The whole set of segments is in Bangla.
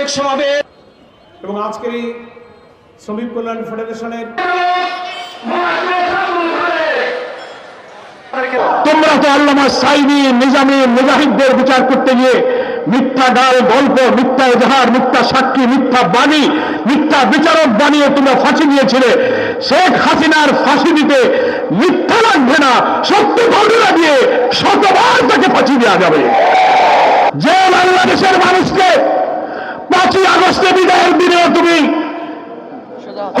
শ্রমিক সমাবেশ এবং আজকের এই শ্রমিক কল্যাণ ফেডারেশনের তোমরা তো আল্লামা সাইনি নিজামী মুজাহিদদের বিচার করতে গিয়ে মিথ্যা গাল গল্প মিথ্যা এজাহার মিথ্যা সাক্ষী মিথ্যা বাণী মিথ্যা বিচারক বানিয়ে তোমরা ফাঁসি দিয়েছিলে। শেখ হাসিনার ফাঁসি দিতে মিথ্যা লাগবে না সত্য ঘটনা দিয়ে শতবার তাকে ফাঁসি দেওয়া যাবে। যে বাংলাদেশের মানুষকে পাঁচই আগস্টে বিদায়ের দিনেও তুমি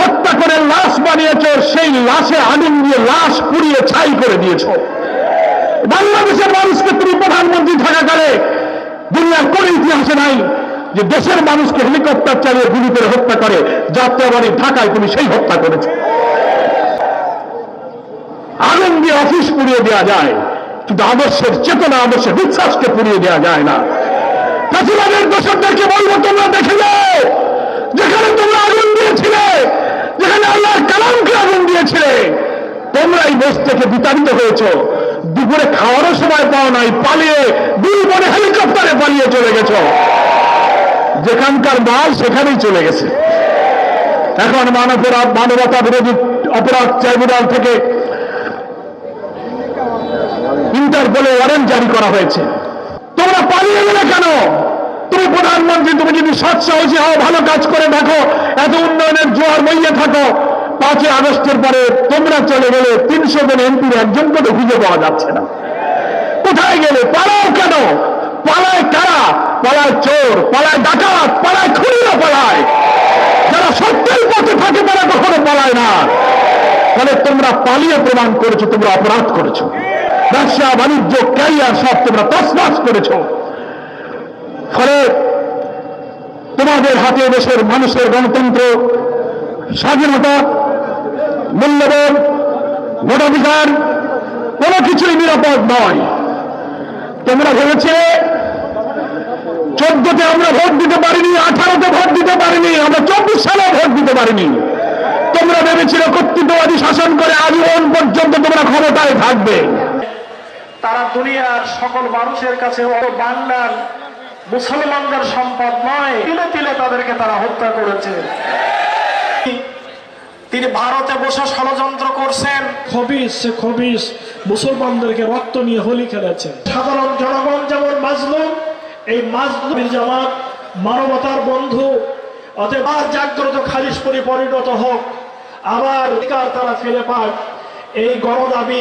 হত্যা করে লাশ বানিয়েছ, সেই লাশে আগুন দিয়ে লাশ পুড়িয়ে ছাই করে দিয়েছ। বাংলাদেশের মানুষকে তুমি প্রধানমন্ত্রী থাকাকালে দুনিয়ার কোন ইতিহাসে নাই যে দেশের মানুষকে হেলিকপ্টার চালিয়ে গুলি করে হত্যা করে যাত্রাবাড়ি ঢাকায় তুমি সেই হত্যা করেছ। আগুন দিয়ে অফিস পুড়িয়ে দেওয়া যায়, কিন্তু আদর্শের চেতনা, আদর্শের বিশ্বাসকে পুড়িয়ে দেওয়া যায় না। ফাঁসিবাদের দোষকদেরকে বলব, তোমরা দেখে যাও যেখানে তোমরা আগুন দিয়েছিলে, যেখানে আল্লাহর কালামকে আগুন দিয়েছিলে তোমরা এই দেশ থেকে বিতাড়িত হয়েছ। দুপুরে খাওয়ারও সময় পাও নাই, পালিয়ে দুই বনে হেলিকপ্টারে পালিয়ে চলে গেছ। যেখানকার মাল সেখানেই চলে গেছে। এখন মানবরা মানবতা বিরোধী অপরাধ ট্রাইব্যুনাল থেকে ইন্টারপোলে ওয়ারেন্ট জারি করা হয়েছে। পালিয়ে গেলে কেন? তুমি প্রধানমন্ত্রী, তুমি যদি সৎ সাহসী হও, ভালো কাজ করে দেখো, এত উন্নয়নের জোয়ার বইয়ে থাকো। পাঁচই আগস্টের পরে তোমরা চলে গেলে তিনশো জন এমপির একজনকে তো খুঁজে পাওয়া যাচ্ছে না। কোথায় গেলে? পালাও কেন? পালায় কারা? পালায় চোর, পালায় ডাকাত, পালায় খুনিরা পালায়। যারা সত্যের পথে থাকে, তারা কখনো পালায় না। ফলে তোমরা পালিয়ে প্রমাণ করেছ, তোমরা অপরাধ করেছ। ব্যবসা, বাণিজ্য, ক্যারিয়ার, সব তোমরা তসমাস করেছ। ফলে তোমাদের হাতে দেশের মানুষের গণতন্ত্র, স্বাধীনতা, মূল্যবোধ, ভোটাধিকার, কোনো কিছুই নিরাপদ নয়। তোমরা ভেবেছিলে চোদ্দতে আমরা ভোট দিতে পারিনি, আঠারোতে ভোট দিতে পারিনি, আমরা চব্বিশ সালে ভোট দিতে পারিনি। তোমরা ভেবেছিলে কর্তৃত্ববাদী শাসন করে আজীবন পর্যন্ত তোমরা ক্ষমতায় থাকবে। তারা দুনিয়ার সকল মানুষের কাছে বাংলার মুসলমানদের সম্পদ নয়। তিলে তিলে তাদেরকে তারা হত্যা করেছে। তিনি ভারতে বসে ষড়যন্ত্র করছেন। খবিস সে খবিস মুসলমানদেরকে রক্ত নিয়ে হোলি খেলেছেন। সাধারণ জনগণ যেমন মাজলুম এই মাজলুমের জামাত মানবতার বন্ধু। অতএব আর জাগ্রত খালিশ পরি পরিণত হোক। আবার অধিকার তারা ফিরে পাক। এই গণদাবি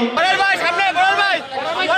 বড়